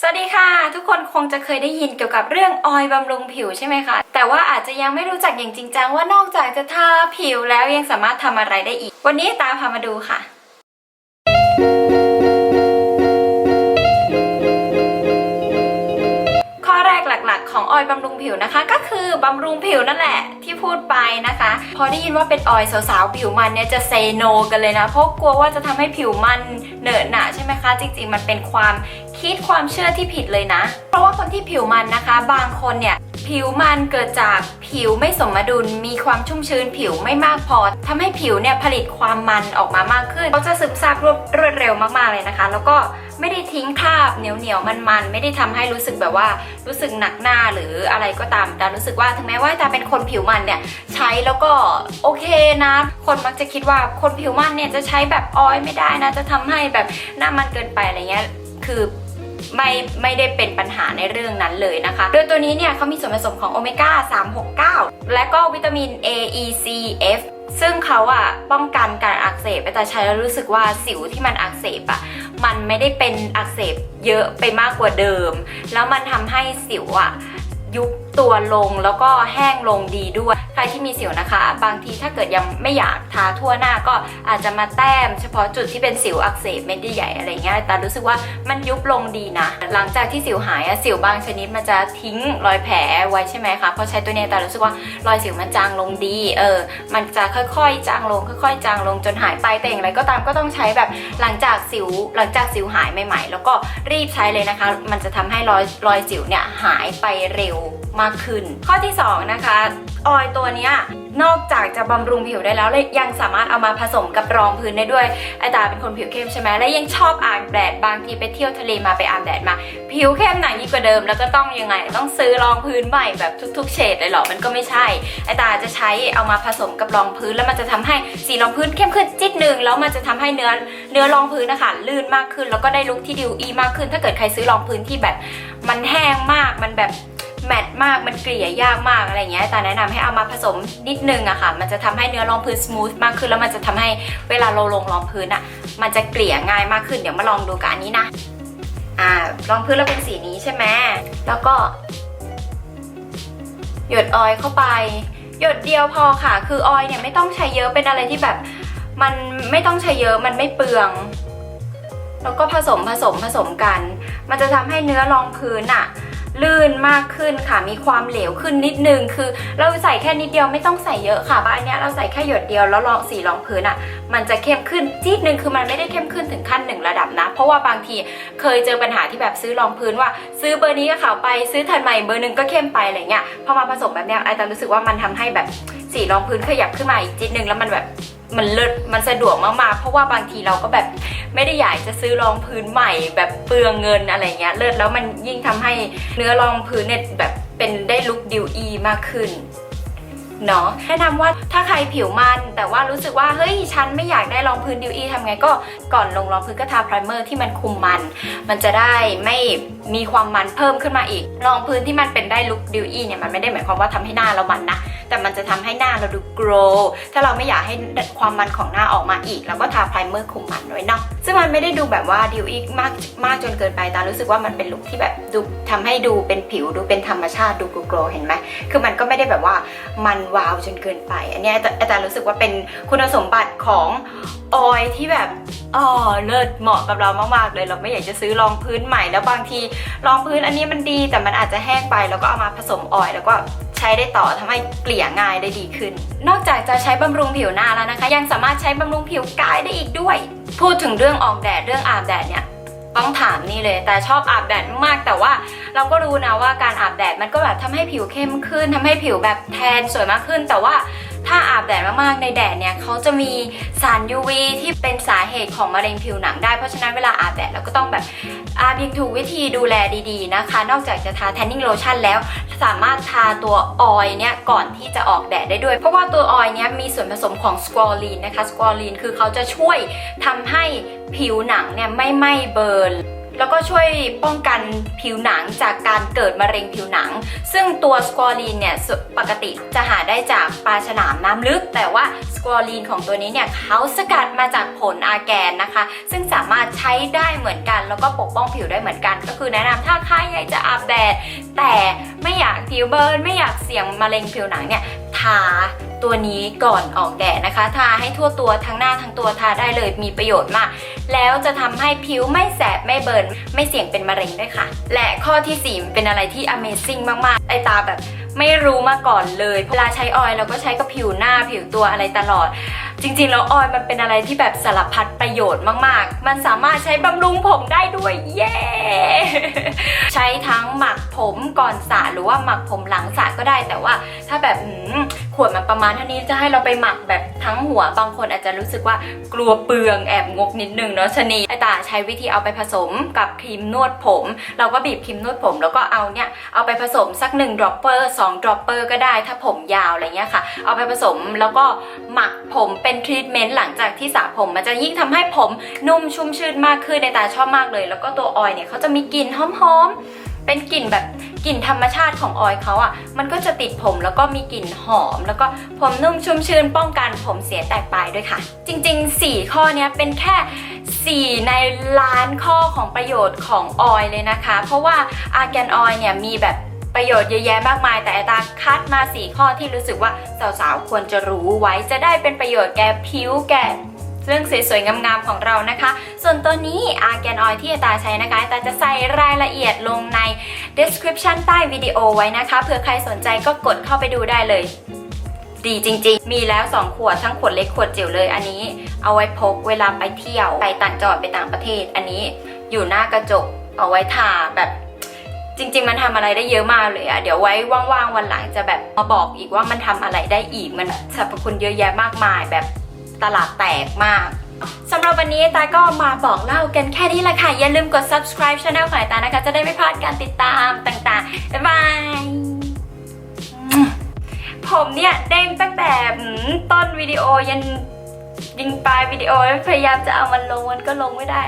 สวัสดีค่ะ ทุกคนคงจะเคยได้ยินเกี่ยวกับเรื่องออยล์บำรุงผิวใช่ไหมคะ แต่ว่าอาจจะยังไม่รู้จักอย่างจริงจังว่านอกจากจะทาผิวแล้วยังสามารถทำอะไรได้อีก วันนี้ตาพามาดูค่ะ ผิวนะคะ ก็คือบำรุงผิวนั่นแหละที่พูดไปนะคะ พอได้ยินว่าเป็นออยล์สาวๆผิวมันเนี่ยจะเซโนกันเลยนะเพราะกลัวว่าจะทำให้ผิวมันเหนอะหนะใช่ไหมคะ จริง ๆ มันเป็นความคิดความเชื่อที่ผิดเลยนะ เพราะว่าคนที่ผิวมันนะคะ บางคนเนี่ย ผิวมันเกิดจากผิวไม่สมดุล มีความชุ่มชื้นผิวไม่มากพอทำให้ผิวเนี่ยผลิตความมันออกมามากขึ้นเขาจะซึมซาบรวดรวดเร็วมากๆเลยนะคะ แล้วก็ไม่ได้ทิ้งคราบเหนียวเหนียวมันมันๆไม่ได้ทำให้รู้สึกแบบว่ารู้สึกหนักหน้าหรืออะไรก็ตามแต่รู้สึกว่าถึงแม้ว่าจะเป็นคนผิวมันเนี่ยใช้แล้วก็โอเคนะ คนมักจะคิดว่าคนผิวมันเนี่ยจะใช้แบบออยล์ไม่ได้นะ จะทำให้แบบหน้ามันเกินไปอะไรเงี้ยคือ ไม่ไม่ได้เป็นปัญหาในเรื่องนั้นเลยนะคะ โดยตัวนี้เนี่ยเขามีส่วนผสมของโอเมก้า 369 และก็วิตามิน A E C F ซึ่งเขาอะป้องกันการอักเสบแต่ใช้แล้วรู้สึกว่าสิวที่มันอักเสบอะมันไม่ได้เป็นอักเสบเยอะไปมากกว่าเดิม แล้วมันทำให้สิวอะยุบตัวลงแล้วก็แห้งลงดีด้วย ใครที่มีสิวนะคะ บางทีถ้าเกิดยังไม่อยากทาทั่วหน้าก็อาจจะมาแต้ม เฉพาะจุดที่เป็นสิวอักเสบเม็ดใหญ่อะไรเงี้ยแต่รู้สึกว่ามันยุบลงดีนะ หลังจากที่สิวหายอะสิวบางชนิดมันจะทิ้งรอยแผลไว้ใช่ไหมคะพอใช้ตัวนี้แต่รู้สึกว่ารอยสิวมันจางลงดีเออมันจะค่อยๆจางลง ค่อย ๆ จางลงจนหายไปแต่อย่างไรก็ตามก็ต้องใช้แบบหลังจากสิวหลังจากสิวหายใหม่ ๆ แล้วก็รีบใช้เลยนะคะ มันจะทำให้รอยรอยสิวเนี่ยหายไปเร็ว มากขึ้น ข้อที่สองนะคะ ออยล์ตัวเนี้ยนอกจากจะบำรุงผิวได้แล้วเลยยังสามารถเอามาผสมกับรองพื้นได้ด้วยไอตาเป็นคนผิวเข้มใช่ไหมและยังชอบอาบแดดบางทีไปเที่ยวทะเลมาไปอาบแดดมา ผิวเข้มหนักยิ่งกว่าเดิม แล้วก็ต้องยังไงต้องซื้อรองพื้นใหม่แบบทุก ๆ เฉดเลยเหรอมันก็ไม่ใช่ไอตาจะใช้เอามาผสมกับรองพื้น แล้วมันจะทำให้สีรองพื้นเข้มขึ้นจิตหนึ่งแล้วมันจะทำให้เนื้อเนื้อรองพื้นนะคะลื่นมากขึ้น แล้วก็ได้ลุคที่ดิวอีมากขึ้น ถ้าเกิดใครซื้อรองพื้นที่แบบมันแห้งมากมันแบบ แมตต์มากมันเกลี่ยยากมากอะไรเงี้ยแต่แนะนำให้เอามาผสมนิดนึงอะค่ะ มันจะทำให้เนื้อรองพื้นสมูทมากขึ้นแล้วมันจะทำให้เวลาเราลงรองพื้นอะมันจะเกลี่ยง่ายมากขึ้นเดี๋ยวมาลองดูกับอันนี้นะอ่ารองพื้นเราเป็นสีนี้ใช่ไหมแล้วก็ หยดออยเข้าไป หยดเดียวพอค่ะ คือออยเนี่ยไม่ต้องใช้เยอะเป็นอะไรที่แบบ มันไม่ต้องใช้เยอะมันไม่เปลืองแล้วก็ผสมผสมผสมกัน มันจะทำให้เนื้อรองพื้นอะ ลื่นมากขึ้นค่ะ มีความเหลวขึ้นนิดนึง คือเราใส่แค่นิดเดียวไม่ต้องใส่เยอะค่ะบ้านเนี้ยเราใส่แค่หยดเดียวแล้วลองสีรองพื้นอะมันจะเข้มขึ้นจี๊ดนึงคือมันไม่ได้เข้มขึ้นถึงขั้นหนึ่งระดับนะ เพราะว่าบางทีเคยเจอปัญหาที่แบบซื้อรองพื้นว่า ซื้อเบอร์นี้ก็ขาวไปซื้อทันใหม่เบอร์หนึ่งก็เข้มไปอะไรเงี้ยพอมาผสมแบบเนี้ยไอตารู้สึกว่ามันทำให้แบบสีรองพื้นขยับขึ้นมาอีกจี๊ดนึงแล้วมันแบบ มันเลิศมันสะดวกมากๆ เพราะว่าบางทีเราก็แบบไม่ได้อยากจะซื้อรองพื้นใหม่ แบบเปลืองเงินอะไรเงี้ยเลิศแล้วมันยิ่งทำให้เนื้อรองพื้นเนี่ยแบบเป็นได้ลุคดิวอีมากขึ้น เนาะแนะนำว่าถ้าใครผิวมัน แต่ว่ารู้สึกว่าเฮ้ยฉันไม่อยากได้รองพื้นดิวอีทำไงก็ก่อนลงรองพื้นก็ทาไพรเมอร์ที่มันคุมมัน มันจะได้ไม่มีความมันเพิ่มขึ้นมาอีก รองพื้นที่มันเป็นได้ลุคดิวอีเนี่ยมันไม่ได้หมายความว่าทำให้หน้าเรามันนะแต่มันจะทำให้หน้าเราดูโกรถ้าเราไม่อยากให้ความมันของหน้าออกมาอีกเราก็ทาไพรเมอร์คุมมันไว้เนาะ ซึ่งมันไม่ได้ดูแบบว่าดิวอีกมากมากจนเกินไปแต่รู้สึกว่ามันเป็นลุคที่แบบดูทำให้ดูเป็นผิวดูเป็นธรรมชาติดูโกรว์เห็นไหมคือมันก็ไม่ได้แบบว่ามันวาวจนเกินไป อันนี้อาจารย์รู้สึกว่าเป็นคุณสมบัติของออยที่แบบอ๋อเลิศเหมาะกับเรามากๆเลย เราไม่อยากจะซื้อรองพื้นใหม่แล้วบางทีรองพื้นอันนี้มันดีแต่มันอาจจะแห้งไปแล้วก็เอามาผสมออยแล้วก็ ใช้ได้ต่อทำให้เกลี่ยง่ายได้ดีขึ้น นอกจากจะใช้บำรุงผิวหน้าแล้วนะคะ ยังสามารถใช้บำรุงผิวกายได้อีกด้วย พูดถึงเรื่องออกแดดเรื่องอาบแดดเนี่ยต้องถามนี่เลย แต่ชอบอาบแดดมากแต่ว่าเราก็รู้นะว่าการอาบแดดมันก็แบบทำให้ผิวเข้มขึ้นทำให้ผิวแบบแทนสวยมากขึ้น แต่ว่า ถ้าอาบแดดมากๆในแดดเนี่ยเขาจะมีสาร UV ที่เป็นสาเหตุของมะเร็งผิวหนังได้เพราะฉะนั้นเวลาอาบแดดเราก็ต้องแบบอาบยังถูกวิธีดูแลดีๆนะคะ นอกจากจะทา tanning lotion แล้ว สามารถทาตัวออยเนี่ยก่อนที่จะออกแดดได้ด้วย เพราะว่าตัวออยเนี่ยมีส่วนผสมของสควอลีนนะคะสควอลีนคือเขาจะช่วยทำให้ผิวหนังเนี่ยไม่ไหม้เบิร์น แล้วก็ช่วยป้องกันผิวหนังจากการเกิดมะเร็งผิวหนัง ซึ่งตัวสกอรีนเนี่ยปกติจะหาได้จากปลาฉลามน้ำลึก แต่ว่าสกอรีนของตัวนี้เนี่ยเขาสกัดมาจากผลอาแกนนะคะ ซึ่งสามารถใช้ได้เหมือนกัน แล้วก็ปกป้องผิวได้เหมือนกัน ก็คือแนะนำถ้าใครอยากจะอาบแดดแต่ไม่อยากผิวเบิร์นไม่อยากเสี่ยงมะเร็งผิวหนังเนี่ยทา ตัวนี้ก่อนออกแดดนะคะ ทาให้ทั่วตัวทั้งหน้าทั้งตัวทาได้เลยมีประโยชน์มาก แล้วจะทำให้ผิวไม่แสบไม่เบิร์นไม่เสี่ยงเป็นมะเร็งด้วยค่ะ และข้อทีสี่4เป็นอะไรที่ Amazing มากๆไอตาแบบไม่รู้มาก่อนเลยเวลาใช้ออยล์เราก็ใช้กับผิวหน้าผิวตัวอะไรตลอด จริงๆ แล้วออยล์มันเป็นอะไรที่แบบสารพัดประโยชน์มากๆ มันสามารถใช้บำรุงผมได้ด้วยเย้ ใช้ทั้งหมักผมก่อนสระหรือว่าหมักผมหลังสระก็ได้ แต่ว่าถ้าแบบขวดมันประมาณเท่านี้จะให้เราไปหมักแบบทั้งหัวบางคนอาจจะรู้สึกว่ากลัวเปลืองแอบงกนิดนึงเนาะชะนีไอตาใช้วิธีเอาไปผสมกับครีมนวดผม เราก็บีบครีมนวดผม แล้วก็เอาเนี่ยเอาไปผสมสัก1 dropper 2 dropper ก็ได้ถ้าผมยาวอะไรเงี้ยค่ะ เอาไปผสมแล้วก็หมักผมเป็นทรีทเมนต์หลังจากที่สระผม มันจะยิ่งทำให้ผมนุ่มชุ่มชื่นมากขึ้นในตาชอบมากเลย แล้วก็ตัวออยเนี่ยเขาจะมีกลิ่นหอมๆ เป็นกลิ่นแบบกลิ่นธรรมชาติของออยเขาอะ่ะ มันก็จะติดผมแล้วก็มีกลิ่นหอม แล้วก็ผมนุ่มชุ่มชื่นป้องกันผมเสียแตกปลายด้วยค่ะ จริง ๆ 4 ข้อนี้เป็นแค่ 4 ในล้านข้อของประโยชน์ของออยเลยนะคะ เพราะว่าอาร์แกนออยเนี่ยมีแบบประโยชน์เยอะแยะมากมาย แต่ไอตาคัดมา 4 ข้อที่รู้สึกว่าสาวๆ ควรจะรู้ไว้จะได้เป็นประโยชน์แก่ผิวแก่ เรื่องสวยๆงามๆของเรานะคะ ส่วนตัวนี้อาร์แกนออยที่อาตาใช้นะคะอาตาจะใส่รายละเอียดลงใน description ใต้วิดีโอไว้นะคะเผื่อใครสนใจก็กดเข้าไปดูได้เลย ดีจริงๆ มีแล้ว 2 ขวดทั้งขวดเล็กขวดจิ๋วเลยอันนี้ เอาไว้พกเวลาไปเที่ยวไปต่างจังหวัดไปต่างประเทศ อันนี้อยู่หน้ากระจกเอาไว้ทาแบบจริง ๆ มันทำอะไรได้เยอะมากเลยอะเดี๋ยวไว้ว่างๆวันหลังจะแบบมาบอกอีกว่ามันทำอะไรได้อีกมันสรรพคุณเยอะแยะมากมายแบบ ตลาดแตกมากสำหรับวันนี้ตาก็มาบอกเล่ากันแค่นี้แหละค่ะ อย่าลืมกด subscribe channel ของตานะคะ จะได้ไม่พลาดการติดตามต่างๆ บ๊ายบาย ผมเนี่ยเด้งตั้งแต่ต้นวิดีโอยันยิงปลายวิดีโอพยายามจะเอามันลงมันก็ลงไม่ได้